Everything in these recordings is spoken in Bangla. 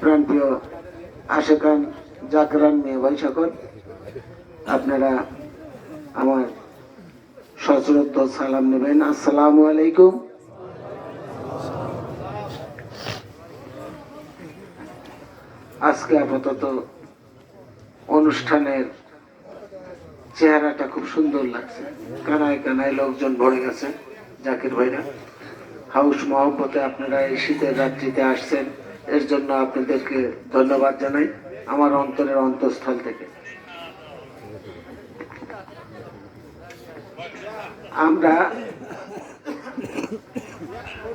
প্রাণপ্রিয় আশেকান জাকরান মেয়ে ভাই সকল আপনারা আমার সশ্রদ্ধ সালাম নেবেন। আসসালামু আলাইকুম। আজকে আপাতত অনুষ্ঠানের চেহারাটা খুব সুন্দর লাগছে। কানায় কানায় লোকজন ভরে গেছে, জাকির ভাইরা। হাউস মহব্বতে আপনারা এই শীতের রাত্রিতে আসছেন। এর জন্য আপনাদেরকে ধন্যবাদ জানাই আমার অন্তরের অন্তঃস্থল থেকে। আমরা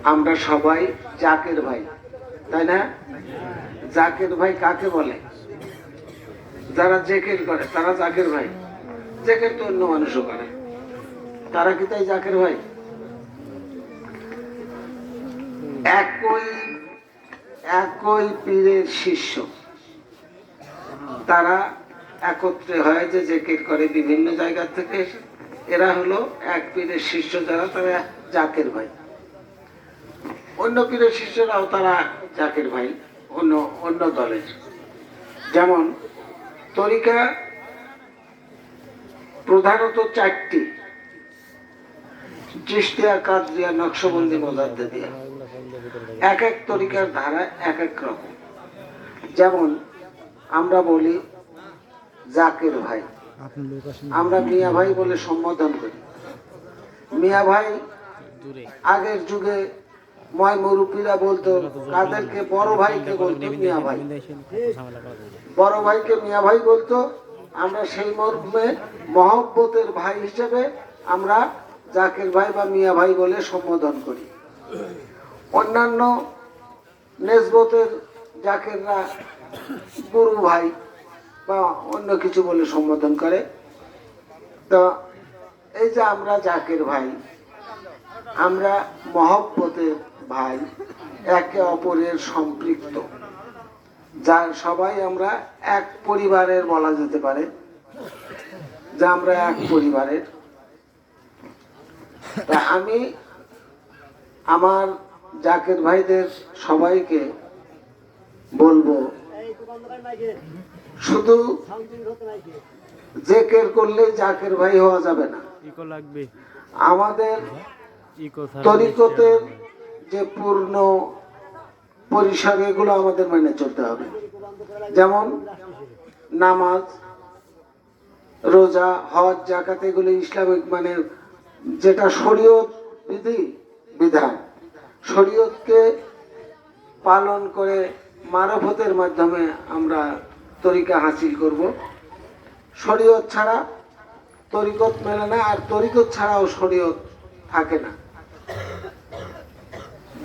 আমরা সবাই জাকের ভাই, তাই না? জাকের ভাই কাকে বলে? যারা জেকের করে, তারা জাকের ভাই। জেকের তো অন্য মানুষও করে। তারা কি তাই জাকের ভাই? একই একই পীরের শিষ্য। তারা একত্রে হয় যে জেকের করে বিভিন্ন জায়গা থেকে। এরা হলো এক পীরের শিষ্য যারা, তারা জাকের ভাই। অন্য পীরের শিষ্যরাও তারা জাকের ভাই, অন্য অন্য দলের। যেমন তরিকা প্রধানত চারটি। চিস্তিয়া কাদরিয়া, নকশবন্দি মোজাদ্দে দিয়া এক এক তরিকার ধারা এক এক রকম। যেমন আমরা বলি জাকের ভাই। আমরা মিয়া ভাই বলে সম্বোধন করি। মিয়া ভাই আগের যুগে ময় মুরুব্বীরা বলতো তাদেরকে বড় ভাইকে বলতো মিয়া ভাই। বড় ভাইকে মিয়া ভাই বলতো আমরা সেই মর্মে মহব্বতের ভাই হিসেবে আমরা জাকের ভাই বা মিয়া ভাই বলে সম্বোধন করি। অন্যান্য নেসবতের জাকেররা গুরু ভাই বা অন্য কিছু বলে সম্বোধন করে। তো এই যে আমরা জাকের ভাই, আমরা মহব্বতের ভাই, একে অপরের সম্পৃক্ত, যার সবাই আমরা এক পরিবারের বলা যেতে পারে, যে আমরা এক পরিবারের। তা আমি আমার জাকের ভাইদের সবাইকে বলব শুধু জেকের করলেই জাকের ভাই হওয়া যাবে না। আমাদের তরিকতের যে পূর্ণ পরিসর এগুলো আমাদের মেনে চলতে হবে। যেমন নামাজ রোজা হজ জাকাত এগুলো ইসলামিক মানে যেটা শরীয়ত বিধি বিধান। শরীয়তকে পালন করে মারফতের মাধ্যমে আমরা তরিকা হাসিল করব। শরীয়ত ছাড়া তরিকত মেলে না, আর তরিকত ছাড়াও শরীয়ত থাকে না।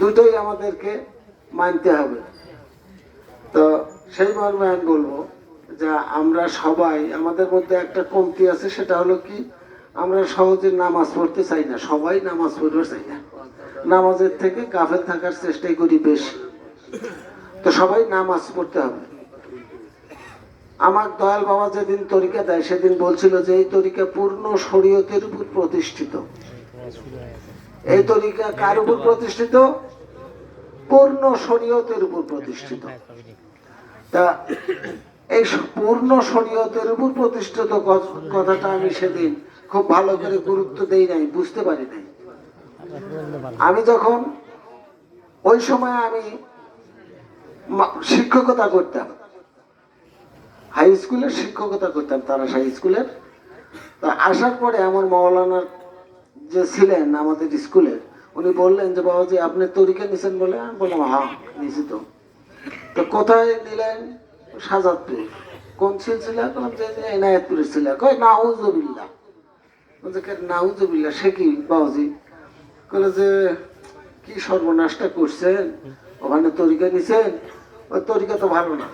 দুটোই আমাদেরকে মানতে হবে। তো সেই মর্মে আমি বলব যে আমরা সবাই, আমাদের মধ্যে একটা কমতি আছে, সেটা হলো কি, আমরা সহজে নামাজ পড়তে চাই না, সবাই নামাজ পড়তে চাই না। নামাজের থেকে কাফেল থাকার চেষ্টাই করি বেশি। তো সবাই নামাজ পড়তে হবে। আমার দয়াল বাবা যেদিন তরিকা দেয়, সেদিন বলছিল যে এই তরিকা পূর্ণ শরীয়তের উপর প্রতিষ্ঠিত। এই তরিকা কার উপর প্রতিষ্ঠিত? পূর্ণ শরীয়তের উপর প্রতিষ্ঠিত। তা এই পূর্ণ শরীয়তের উপর প্রতিষ্ঠিত কথাটা আমি সেদিন খুব ভালো করে গুরুত্ব দেই নাই, বুঝতে পারি নাই। আমি যখন ওই সময় আমি শিক্ষকতা করতাম হাই স্কুলের শিক্ষকতা করতাম, তারা হাই স্কুলের আসার পরে আমার মৌলানার যে ছিলেন আমাদের স্কুলের উনি বললেন যে, বাবাজি, আপনি তরিকা নিছেন বলে? আমি বললাম হ্যাঁ নিছি তো। তো কোথায় নিলেন সাজাদপুর কোন সিলসিলা বললাম যে এনায়তপুরের ছিল। কয় নাউজবিল্লা বলছে নাউজবিল্লা সে কি বাবাজি? বলে যে, কি সর্বনাশটা করছেন ওখানে তরিকা নিছেন ওই তরিকা তো ভালো না।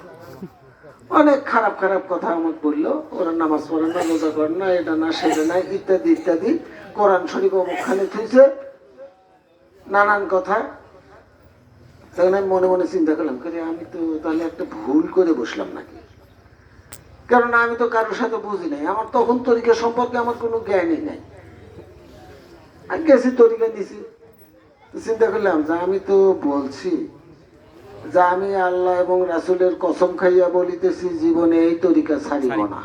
অনেক খারাপ খারাপ কথা আমাকে বলল, ওরা নামাজ পড়ে না, রোজা করে না, এটা না, সেটা না, ইত্যাদি ইত্যাদি। কোরআন শরীফ অমুকখানে থুইছে, নানান কথা। তখন আমি মনে মনে চিন্তা করলাম করে আমি তো তাহলে একটা ভুল করে বসলাম নাকি? কারণ আমি তো কারোর সাথে বুঝি নাই, আমার তখন তরিকা সম্পর্কে আমার কোনো জ্ঞানই নাই। আমি গেছি তরিকা তো চিন্তা করলাম যে আমি তো বলছি যে আমি আল্লাহ এবং রাসূলের কসম খাইয়া বলিতেছি জীবনে এই তরিকা ছাড়িব না।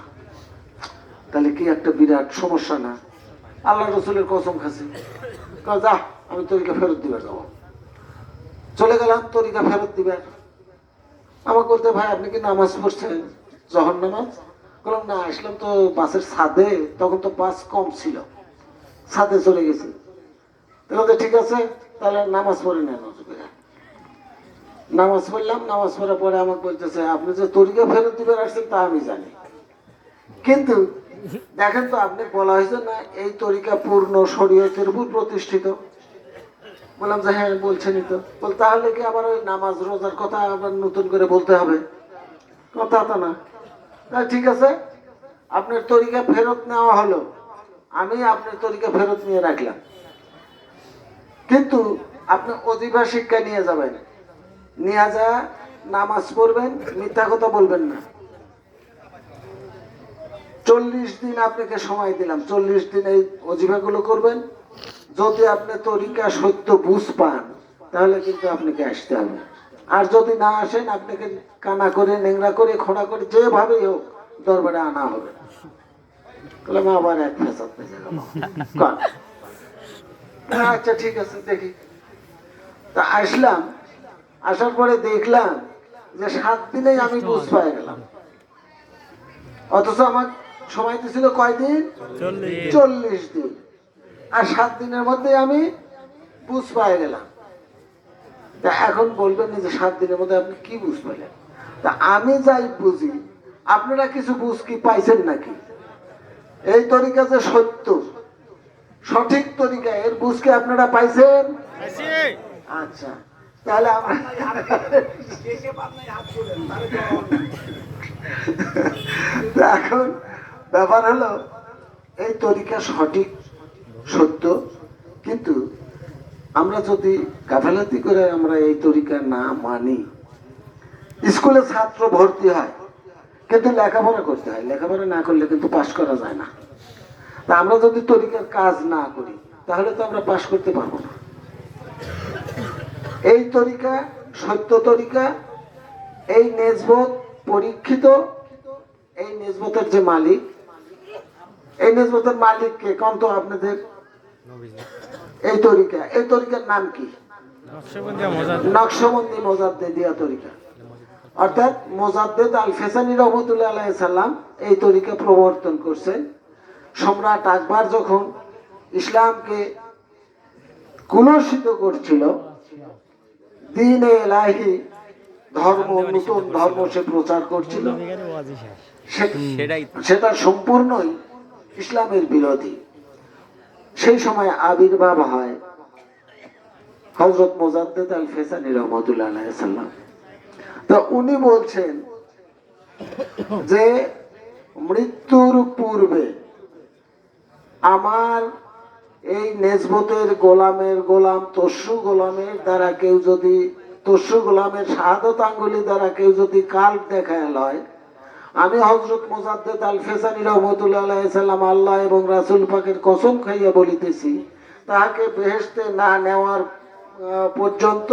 তাহলে কি একটা বিরাট সমস্যা না? আল্লাহ রসুলের কসম খাসি যা আমি তরিকা ফেরত দিবে যাব। চলে গেলাম তরিকা ফেরত দিবে আমাকে বলতে ভাই আপনি কি নামাজ পড়ছেন? জহর নামাজ? বললাম না আসলাম তো বাসের ছাদে। তখন তো বাস কম ছিল। ছাদে চলে গেছি। তাহলে ঠিক আছে, তাহলে নামাজ পড়ে নেন নামাজ পড়লাম, নামাজ পড়ার পরে আমাকে বলতেছে, আপনি যে তরিকা ফেরত দিবে আসছেন তা আমি জানি। কিন্তু দেখেন তো আপনি বলা হয়েছে না, এই তরিকা পূর্ণ শরীয়তের উপর প্রতিষ্ঠিত। বললাম যে হ্যাঁ বলছেনই তো। বল, তাহলে কি আবার ওই নামাজ রোজার কথা আবার নতুন করে বলতে হবে? কথা তো না। তা ঠিক আছে, আপনার তরিকা ফেরত নেওয়া হলো। আমি আপনার তরিকা ফেরত নিয়ে রাখলাম। কিন্তু আপনি অজিফা শিক্ষা নিয়ে যাবেন। নিয়ে যা নামাজ পড়বেন মিথ্যা কথা বলবেন না। চল্লিশ দিন আপনাকে সময় দিলাম। চল্লিশ দিন এই অজিফাগুলো করবেন। যদি আপনি তরিকা সত্য বুঝ পান তাহলে কিন্তু আপনাকে আসতে হবে। আর যদি না আসেন আপনাকে কানা করে নেংরা করে খোঁড়া করে যেভাবেই হোক দরবারে আনা হবে। বললাম আবার এক ফেসাদ। আচ্ছা ঠিক আছে দেখি। তা আসলাম আসার পরে দেখলাম যে সাত দিনেই আমি বুঝ পাই গেলাম। অথচ আমার সময় দিছিল কয়দিন? চল্লিশ দিন। আর সাত দিনের মধ্যে আমি বুঝ পাই গেলাম। তা এখন বলবেন যে সাত দিনের মধ্যে আপনি কি বুঝ পাইলেন? তা আমি যাই বুঝি আপনারা কিছু বুঝ কি পাইছেন নাকি? এই তরিকা যে সত্য সঠিক তরিকা এর আপনারা পাইছেন? আচ্ছা তাহলে আমরা এখন ব্যাপার হলো এই তরিকা সঠিক সত্য কিন্তু আমরা যদি গাফালাতি করে আমরা এই তরিকা না মানি স্কুলে ছাত্র ভর্তি হয় কিন্তু লেখাপড়া করতে হয় লেখাপড়া না করলে কিন্তু পাশ করা যায় না। তা আমরা যদি তরিকার কাজ না করি তাহলে তো আমরা পাশ করতে পারব না। এই তরিকা সত্য তরিকা, এই নেজবত পরীক্ষিত, এই নেজবতের যে মালিক, এই নেজবতের মালিককে কম তো আপনাদের? এই তরিকা, এই তরিকার নাম কি? নকশবন্দি মোজাদ্দেদিয়া তরিকা। অর্থাৎ মোজাদ্দেদ আল ফেসানি রহমতুল্লাহ আলাইহি সাল্লাম এই তরিকা প্রবর্তন করছেন। সম্রাট আকবর যখন ইসলামকে কুলসিত করছিল। দিন এলাহি ধর্ম নতুন ধর্ম সে প্রচার করছিল। সেটা সম্পূর্ণই ইসলামের বিরোধী। সেই সময় আবির্ভাব হয় হজরত মোজাদ্দেদ আল ফেসানি রহমতুল্লাহ সাল্লাম। তো উনি বলছেন যে মৃত্যুর পূর্বে আমার এই নেজবতের গোলামের গোলাম তস্যু গোলামের দ্বারা কেউ যদি তস্যু গোলামের শাহাদত আঙ্গুলি দ্বারা কেউ যদি কাল দেখায় লয় আমি হজরত মোজাদ্দেদ আল ফেসানি রহমতুল্লাহ সাল্লাম আল্লাহ এবং রাসুল পাকের কসম খাইয়া বলিতেছি তাহাকে বেহেশতে না নেওয়ার পর্যন্ত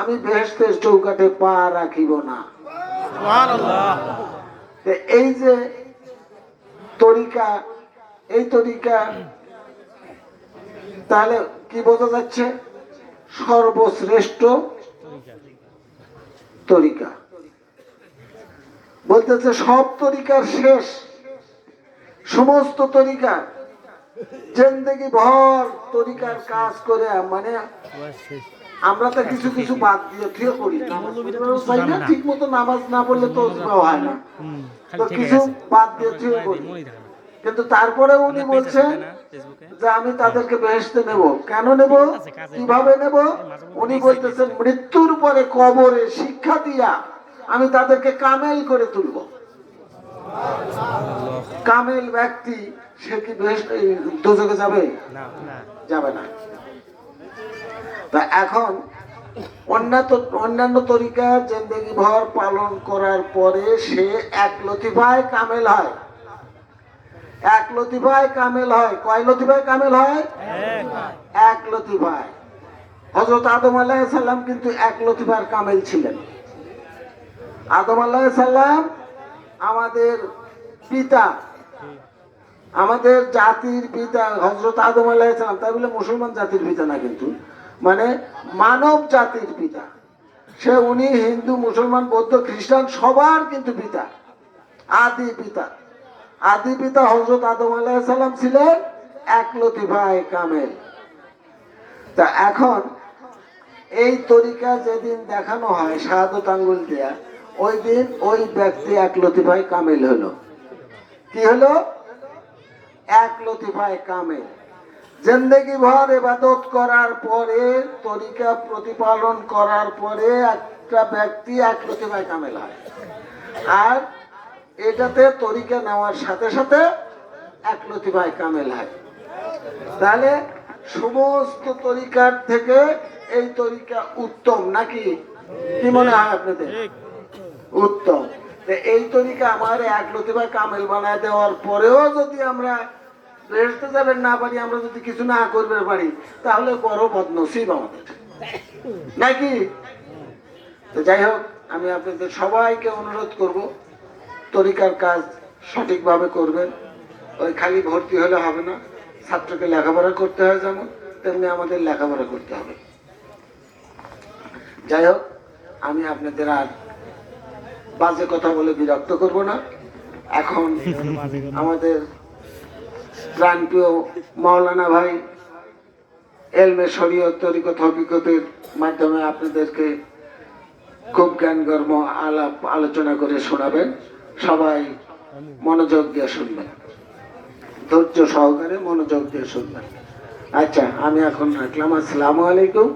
আমি বেহেশতের চৌকাঠে পা রাখিব না। এই যে তরিকা এই তরিকা তাহলে কি বোঝা যাচ্ছে? সর্বশ্রেষ্ঠ তরিকা। বলতেছে সব তরিকার শেষ। সমস্ত তরিকা। জেন্দেগি ভর তরিকার কাজ করে মানে আমরা তো কিছু কিছু বাদ দিয়ে থিয়ে করি নামাজ না, ঠিক মতো নামাজ না পড়লে তো হয় না। তো কিছু বাদ দিয়ে থিয়ে করি কিন্তু তারপরে উনি বলছেন যে আমি তাদেরকে বেহেশতে নেব। কেন নেব? কীভাবে নেব? উনি বলতেছেন মৃত্যুর পরে কবরে শিক্ষা দিয়া আমি তাদেরকে কামেল করে তুলব। কামেল ব্যক্তি সে কি দোজকে যাবে? যাবে না। তা এখন অন্যান্য তরিকা জেন্দেগি ভর পালন করার পরে সে এক লতিফায় কামেল হয়। এক লতিফায় কামেল হয়। কয় লতিফায় কামেল হয়? এক লতিফায় হজরত আদম আলাইসাল্লাম কিন্তু এক লতিফার কামেল ছিলেন। আদম আলাইসাল্লাম আমাদের পিতা। আমাদের জাতির পিতা হজরত আদম আলাইসাল্লাম তাই বলে মুসলমান জাতির পিতা না কিন্তু। মানে মানব জাতির পিতা। সে উনি হিন্দু, মুসলমান, বৌদ্ধ, খ্রিস্টান সবার কিন্তু পিতা। আদি পিতা। আদি পিতা হজরত আদম আলাইসাল্লাম ছিলেন এক লতিফায় কামেল। তা এখন এই তরিকা যেদিন দেখানো হয়, শাহাদত আঙ্গুল দেয়া, ওই দিন ওই ব্যক্তি এক লতিফায় কামেল হলো। কি হলো? এক লতিফায় কামেল। জিন্দগি ভর এবাদত করার পরে, তরিকা প্রতিপালন করার পরে একটা ব্যক্তি এক লতিফায় কামেল হয়। আর এটাতে তরিকা নেওয়ার সাথে সাথে এক লতিফায় কামেল হয়। তাহলে সমস্ত তরিকার থেকে এই তরিকা উত্তম নাকি? কি মনে হয় আপনাদের? উত্তম। তো এই তরিকা আমার এক লতিফা কামেল বানায় দেওয়ার পরেও যদি আমরা বেরোতে যাবেন না পারি আমরা যদি কিছু না করবে পারি তাহলে বড় বদনসিব আমাদের। নাকি? তো যাই হোক আমি আপনাদের সবাইকে অনুরোধ করব তরিকার কাজ সঠিকভাবে করবেন। ওই খালি ভর্তি হলে হবে না। ছাত্রকে লেখাপড়া করতে হয় যেমন, তেমনি আমাদের লেখাপড়া করতে হবে। যাই হোক, আমি আপনাদের আর বাজে কথা বলে বিরক্ত করব না। এখন আমাদের প্রাণপ্রিয় মাওলানা ভাই এলমে শরীয় তরিকত হকিকতের মাধ্যমে আপনাদেরকে খুব জ্ঞানগর্ম আলাপ আলোচনা করে শোনাবেন। সবাই মনোযোগ দিয়ে শুনবেন। ধৈর্য সহকারে মনোযোগ দিয়ে শুনবেন। আচ্ছা আমি এখন রাখলাম। আসসালামু আলাইকুম।